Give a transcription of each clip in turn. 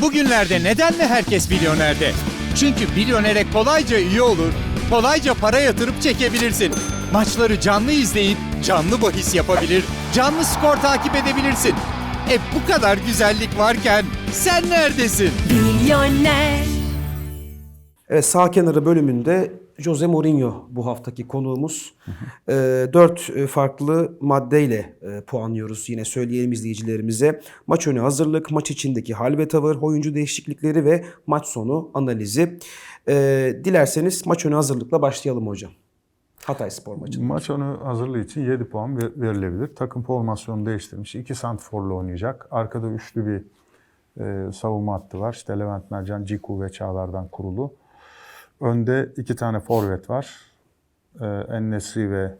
Bugünlerde neden mi herkes milyonerde? Çünkü milyonere kolayca üye olur, kolayca para yatırıp çekebilirsin. Maçları canlı izleyip canlı bahis yapabilir, canlı skor takip edebilirsin. E bu kadar güzellik varken sen neredesin? Milyoner. Evet sağ kenarı bölümünde Jose Mourinho bu haftaki konuğumuz. Ee, dört e, farklı maddeyle e, puanlıyoruz yine söyleyelim izleyicilerimize. Maç önü hazırlık, maç içindeki hal ve tavır, oyuncu değişiklikleri ve maç sonu analizi. Ee, dilerseniz maç önü hazırlıkla başlayalım hocam. Hatay Spor maçı. Maç önü hazırlığı için 7 puan ver- verilebilir. Takım formasyonu değiştirmiş. 2 santrforla oynayacak. Arkada üçlü bir e, savunma hattı var. İşte Levent Mercan, Ciku ve Çağlar'dan kurulu. Önde iki tane forvet var. E, Ennesri ve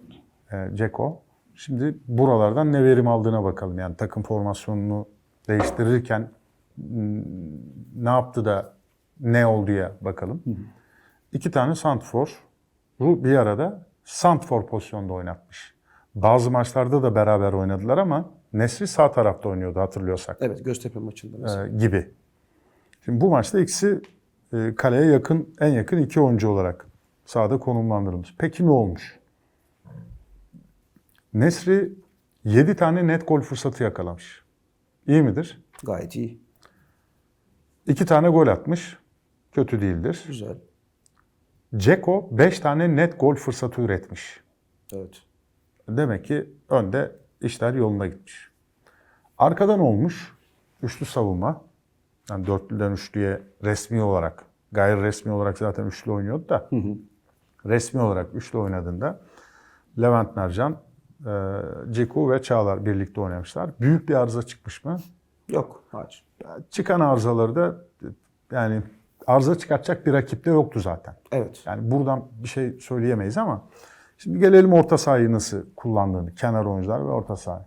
e, Ceko. Şimdi buralardan ne verim aldığına bakalım. Yani takım formasyonunu değiştirirken m, ne yaptı da ne olduya bakalım. İki tane santfor bu bir arada santfor pozisyonda oynatmış. Bazı maçlarda da beraber oynadılar ama Nesri sağ tarafta oynuyordu hatırlıyorsak Evet Göztepe maçında mesela. e, gibi. Şimdi bu maçta ikisi kaleye yakın, en yakın iki oyuncu olarak sahada konumlandırılmış. Peki ne olmuş? Nesri 7 tane net gol fırsatı yakalamış. İyi midir? Gayet iyi. 2 tane gol atmış. Kötü değildir. Güzel. Ceko 5 tane net gol fırsatı üretmiş. Evet. Demek ki önde işler yoluna gitmiş. Arkadan olmuş üçlü savunma. Yani dörtlüden üçlüye resmi olarak, gayri resmi olarak zaten üçlü oynuyordu da. Resmi olarak üçlü oynadığında Levent Mercan, e, Ciku ve Çağlar birlikte oynamışlar. Büyük bir arıza çıkmış mı? Yok. Hayır. Çıkan arızaları da yani arıza çıkartacak bir rakip de yoktu zaten. Evet. Yani buradan bir şey söyleyemeyiz ama şimdi gelelim orta sahayı nasıl kullandığını, kenar oyuncular ve orta saha.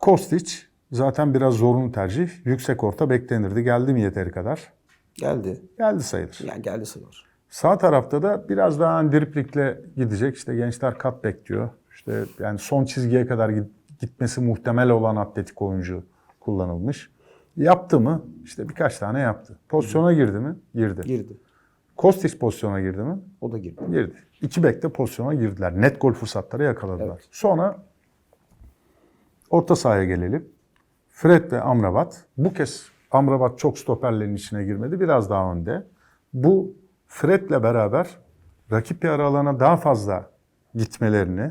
Kostić zaten biraz zorunlu tercih. Yüksek orta beklenirdi. Geldi mi yeteri kadar? Geldi. Geldi sayılır. Yani geldi sayılır. Sağ tarafta da biraz daha hani driplikle gidecek. İşte gençler kat bekliyor. İşte yani son çizgiye kadar git- gitmesi muhtemel olan atletik oyuncu kullanılmış. Yaptı mı? İşte birkaç tane yaptı. Pozisyona girdi mi? Girdi. Girdi. Kostić pozisyona girdi mi? O da girdi. Girdi. İki bek de pozisyona girdiler. Net gol fırsatları yakaladılar. Sonra orta sahaya gelelim. Fred ve Amrabat. Bu kez Amrabat çok stoperlerin içine girmedi. Biraz daha önde. Bu Fred'le beraber rakip yarı alana daha fazla gitmelerini,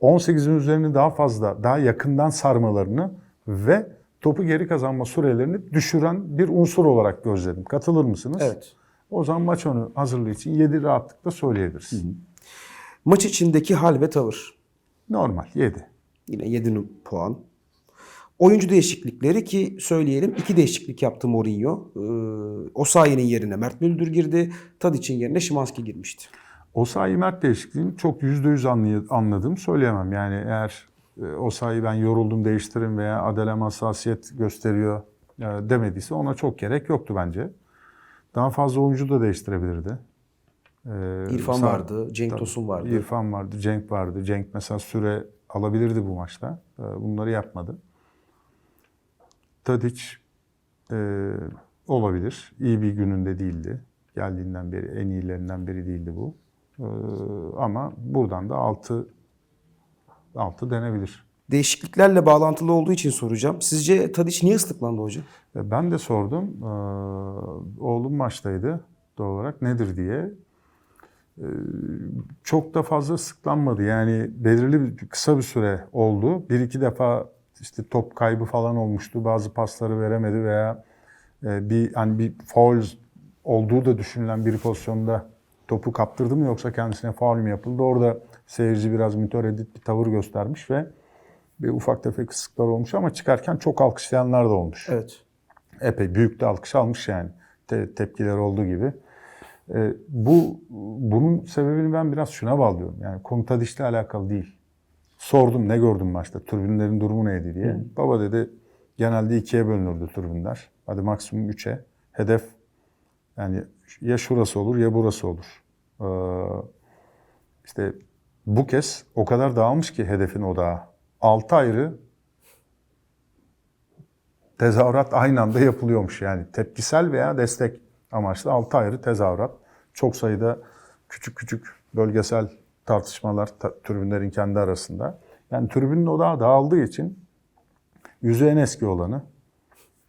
18'in üzerini daha fazla, daha yakından sarmalarını ve topu geri kazanma sürelerini düşüren bir unsur olarak gözledim. Katılır mısınız? Evet. O zaman maç önü hazırlığı için 7 rahatlıkla söyleyebiliriz. Maç içindeki hal ve tavır. Normal 7. Yine 7 puan. Oyuncu değişiklikleri ki söyleyelim iki değişiklik yaptı Mourinho. Ee, Osayi'nin yerine Mert Müldür girdi. Tadic'in yerine Şimanski girmişti. Osayi Mert değişikliğini çok %100 anlay- anladığımı söyleyemem. Yani eğer e, Osayi ben yoruldum değiştirin veya Adelem hassasiyet gösteriyor e, demediyse ona çok gerek yoktu bence. Daha fazla oyuncu da değiştirebilirdi. Ee, İrfan sağ- vardı, Cenk Tabii. Tosun vardı. İrfan vardı, Cenk vardı. Cenk mesela süre alabilirdi bu maçta. Ee, Bunları yapmadı. Tadic e, olabilir. İyi bir gününde değildi. Geldiğinden beri en iyilerinden biri değildi bu. Ee, ama buradan da 6 6 denebilir. Değişikliklerle bağlantılı olduğu için soracağım. Sizce Tadic niye ıslıklandı hocam? E, Ben de sordum. Ee, Oğlum maçtaydı doğal olarak nedir diye. Ee, Çok da fazla sıklanmadı. Yani belirli bir kısa bir süre oldu. Bir iki defa işte top kaybı falan olmuştu. Bazı pasları veremedi veya e, bir hani bir faul olduğu da düşünülen bir pozisyonda topu kaptırdı mı yoksa kendisine faul mü yapıldı? Orada seyirci biraz mütereddit bir tavır göstermiş ve bir ufak tefek ıslıklar olmuş ama çıkarken çok alkışlayanlar da olmuş Evet. epey büyük de alkış almış yani Te- tepkiler olduğu gibi. Ee, bu bunun sebebini ben biraz şuna bağlıyorum. Yani konu Tadiş'le alakalı değil. Sordum ne gördün maçta? Tribünlerin durumu neydi diye. Baba dedi genelde ikiye bölünürdü tribünler. Hadi maksimum üçe. Hedef yani ya şurası olur ya burası olur. Ee, işte bu kez o kadar dağılmış ki hedefin odağı. Altı ayrı tezahürat aynı anda yapılıyormuş. Yani tepkisel veya destek amaçlı 6 ayrı tezahürat. Çok sayıda küçük küçük bölgesel tartışmalar ta- tribünlerin kendi arasında. Yani tribünün odağı dağıldığı için yüzü en eski olanı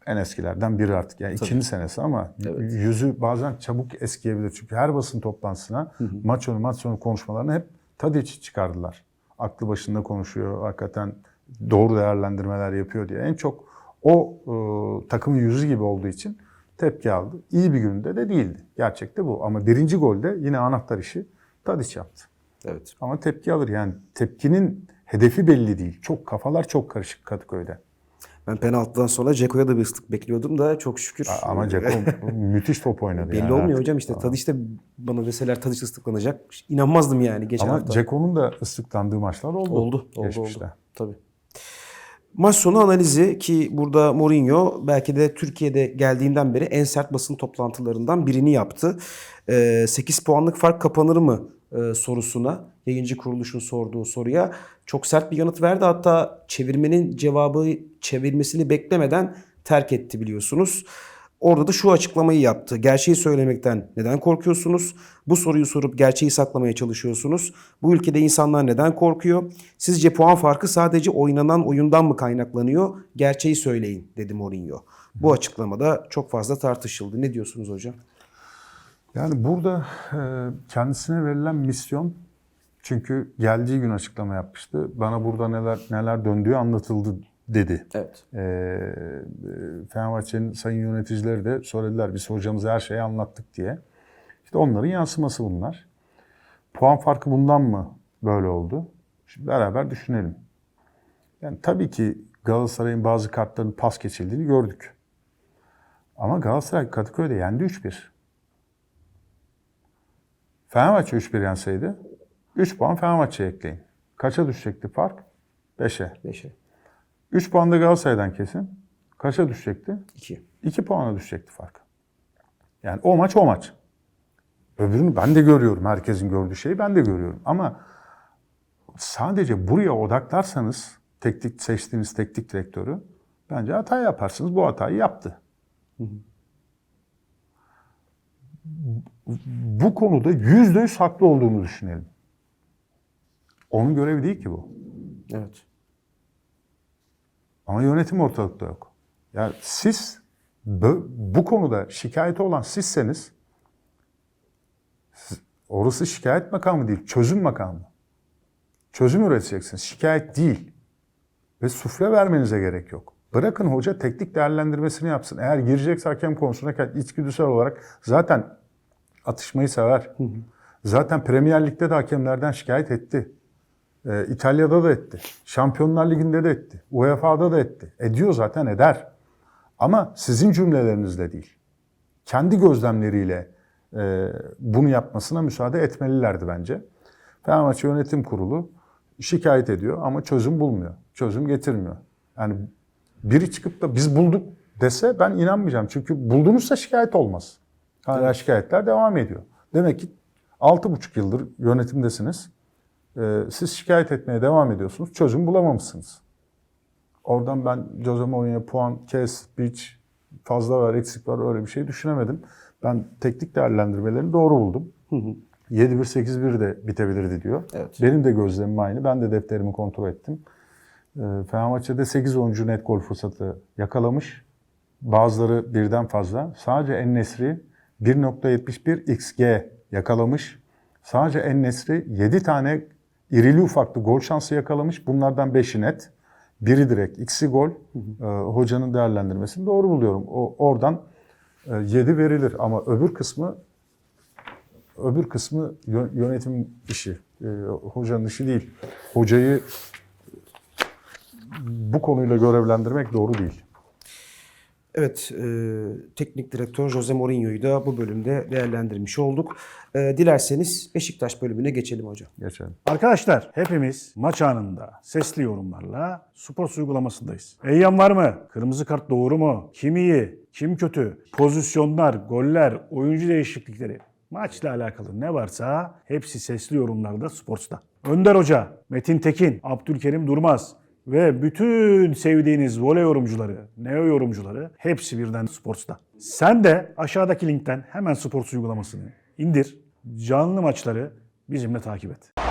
en eskilerden biri artık. Yani ikinci senesi ama yüzü bazen çabuk eskiyebilir. Çünkü her basın toplantısına maç önü maç sonu konuşmalarını hep Tadic çıkardılar. Aklı başında konuşuyor. Hakikaten doğru değerlendirmeler yapıyor diye. En çok o e, takımın yüzü gibi olduğu için tepki aldı. İyi bir günde de değildi. Gerçekte bu. Ama birinci golde yine anahtar işi Tadic yaptı. Evet. Ama tepki alır. Yani tepkinin hedefi belli değil. Çok kafalar çok karışık Kadıköy'de. Ben penaltıdan sonra Ceko'ya da bir ıslık bekliyordum da çok şükür. Ama Ceko müthiş top oynadı. Belli yani olmuyor artık. hocam işte Tadiç de bana deseler Tadiç ıslıklanacak. İnanmazdım yani geçen Ama hafta. Ceko'nun da ıslıklandığı maçlar oldu. Oldu, oldu, geçmişte. oldu. Tabii. Maç sonu analizi ki burada Mourinho belki de Türkiye'de geldiğinden beri en sert basın toplantılarından birini yaptı. Ee, 8 puanlık fark kapanır mı e, sorusuna, yayıncı kuruluşun sorduğu soruya çok sert bir yanıt verdi. Hatta çevirmenin cevabı çevirmesini beklemeden terk etti biliyorsunuz. Orada da şu açıklamayı yaptı. Gerçeği söylemekten neden korkuyorsunuz? Bu soruyu sorup gerçeği saklamaya çalışıyorsunuz. Bu ülkede insanlar neden korkuyor? Sizce puan farkı sadece oynanan oyundan mı kaynaklanıyor? Gerçeği söyleyin dedi Mourinho. Bu açıklamada çok fazla tartışıldı. Ne diyorsunuz hocam? Yani burada e, kendisine verilen misyon çünkü geldiği gün açıklama yapmıştı. Bana burada neler neler döndüğü anlatıldı dedi. Evet. E, Fenerbahçe'nin sayın yöneticileri de söylediler biz hocamıza her şeyi anlattık diye. İşte onların yansıması bunlar. Puan farkı bundan mı böyle oldu? Şimdi beraber düşünelim. Yani tabii ki Galatasaray'ın bazı kartların pas geçildiğini gördük. Ama Galatasaray Kadıköy'de yendi 3-1. Fenerbahçe 3-1 yenseydi 3 puan Fenerbahçe'ye ekleyin. Kaça düşecekti fark? 5'e. 5'e 3 puan da Galatasaray'dan kesin. Kaça düşecekti? 2. 2 puana düşecekti fark. Yani o maç o maç. Öbürünü ben de görüyorum. Herkesin gördüğü şeyi ben de görüyorum. Ama sadece buraya odaklarsanız teknik seçtiğiniz teknik direktörü bence hata yaparsınız. Bu hatayı yaptı. Bu konuda yüzde yüz haklı olduğunu düşünelim. Onun görevi değil ki bu. Evet. Ama yönetim ortalıkta yok. Yani siz bu konuda şikayeti olan sizseniz siz- orası şikayet makamı değil, çözüm makamı. Çözüm üreteceksiniz, şikayet değil. Ve sufle vermenize gerek yok. Bırakın hoca teknik değerlendirmesini yapsın. Eğer girecekse hakem konusuna içgüdüsel olarak zaten atışmayı sever. Zaten Premier Lig'de de hakemlerden şikayet etti. Ee, İtalya'da da etti. Şampiyonlar Ligi'nde de etti. UEFA'da da etti. Ediyor zaten eder. Ama sizin cümlelerinizle değil. Kendi gözlemleriyle e, bunu yapmasına müsaade etmelilerdi bence. Fenerbahçe Yönetim Kurulu şikayet ediyor ama çözüm bulmuyor. Çözüm getirmiyor. Yani biri çıkıp da biz bulduk dese ben inanmayacağım. Çünkü buldunuzsa şikayet olmaz. Hala şikayetler devam ediyor. Demek ki 6,5 yıldır yönetimdesiniz. Ee, siz şikayet etmeye devam ediyorsunuz. Çözüm bulamamışsınız. Oradan ben Jose Mourinho'ya puan kes, biç, fazla var, eksik var öyle bir şey düşünemedim. Ben teknik değerlendirmelerini doğru buldum. 7-1, 8-1 de bitebilirdi diyor. Evet. Benim de gözlemim aynı. Ben de defterimi kontrol ettim. Ee, Fenerbahçe'de 8 oyuncu net gol fırsatı yakalamış. Bazıları birden fazla. Sadece En-Nesri 1.71 XG yakalamış. Sadece En-Nesri 7 tane irili ufaklı gol şansı yakalamış. Bunlardan 5'i net. Biri direkt, ikisi gol. Ee, hocanın değerlendirmesini doğru buluyorum. O oradan 7 verilir ama öbür kısmı öbür kısmı yö- yönetim işi. Ee, hocanın işi değil. Hocayı bu konuyla görevlendirmek doğru değil. Evet, e, teknik direktör Jose Mourinho'yu da bu bölümde değerlendirmiş olduk. E, dilerseniz Beşiktaş bölümüne geçelim hocam. Geçelim. Arkadaşlar hepimiz maç anında sesli yorumlarla Spor uygulamasındayız. Eyyam var mı? Kırmızı kart doğru mu? Kim iyi? Kim kötü? Pozisyonlar, goller, oyuncu değişiklikleri. Maçla alakalı ne varsa hepsi sesli yorumlarda Sports'ta. Önder Hoca, Metin Tekin, Abdülkerim Durmaz ve bütün sevdiğiniz voley yorumcuları, neo yorumcuları hepsi birden Sports'ta. Sen de aşağıdaki linkten hemen Sports uygulamasını indir. Canlı maçları bizimle takip et.